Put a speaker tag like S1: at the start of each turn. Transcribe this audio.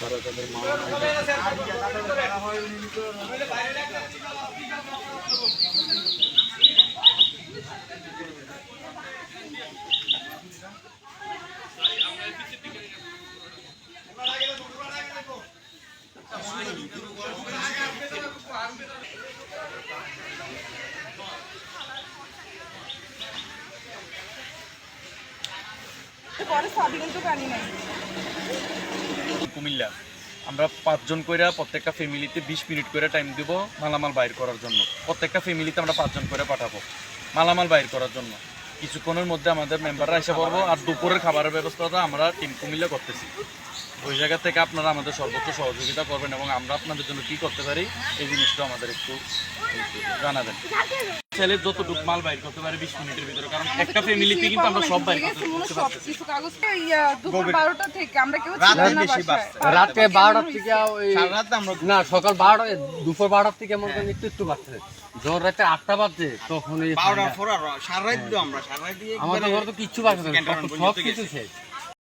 S1: তারা তাদের মা
S2: পরে সবই কিন্তু পানি নাই
S3: কুমিল্লা। আমরা পাঁচজন কইরা প্রত্যেকটা ফ্যামিলিতে বিশ মিনিট করে টাইম দেব মালামাল বাইর করার জন্য। প্রত্যেকটা ফ্যামিলিতে আমরা পাঁচজন করে পাঠাবো মালামাল বাইর করার জন্য। কিছুক্ষণের মধ্যে আমাদের মেম্বাররা এসে পড়ব আর দুপুরের খাবারের ব্যবস্থাটা আমরা টিম কুমিল্লা করতেছি। ওই জায়গা থেকে আপনারা আমাদের সর্বোচ্চ সহযোগিতা করবেন এবং আমরা আপনাদের জন্য কি করতে পারি এই জিনিসটা আমাদের একটু একটু জানাবেন। ছেলে যতটুকু মাল বাইর করতে পারে বিশ মিনিটের ভিতরে কারণ একটা ফ্যামিলিতে কিন্তু আমরা সব বাইর করতে
S4: রাতে বারোটার থেকে ওই না সকাল বারোটা দুপুর বারোটার থেকে মনে করেন একটু একটু বাড়ছে। যখন রাতে আটটা বাজছে তখন
S1: দিয়ে
S4: আমাদের ঘরে তো কিচ্ছু বাড়ছে সব কিছু শেষ।